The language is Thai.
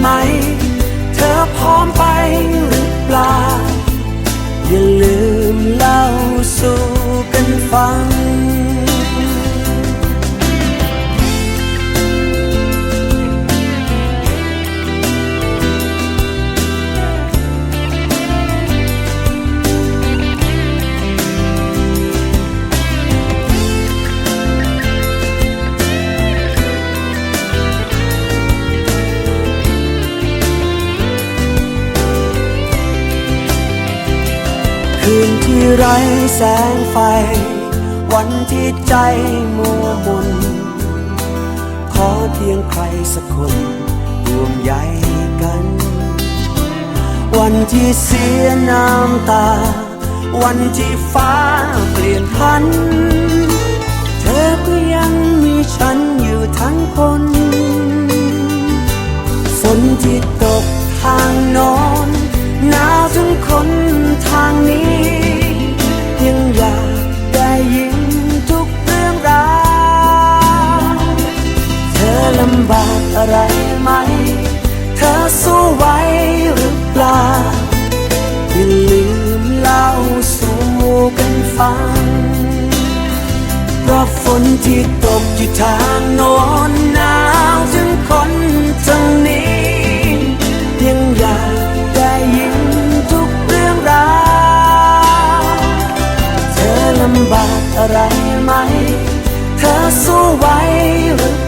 ไหม ที่ไร้แสงไฟ วันที่ใจมัวมน ขอเพียงใครสักคนรวมใยกัน วันที่เสียน้ำตา วันที่ฟ้าเปลี่ยนพันธำบากอะไรไหม เธอสู้ไหวหรือเปล่า อย่าลืมเล่าสู่กันฟัง เพราะฝนที่ตกอยู่ทางโน้นหนาวถึงคนทางนี้ ยังอยากได้ยินทุกเรื่องราว เธอลำบากอะไรไหม เธอสู้ไหวหรือ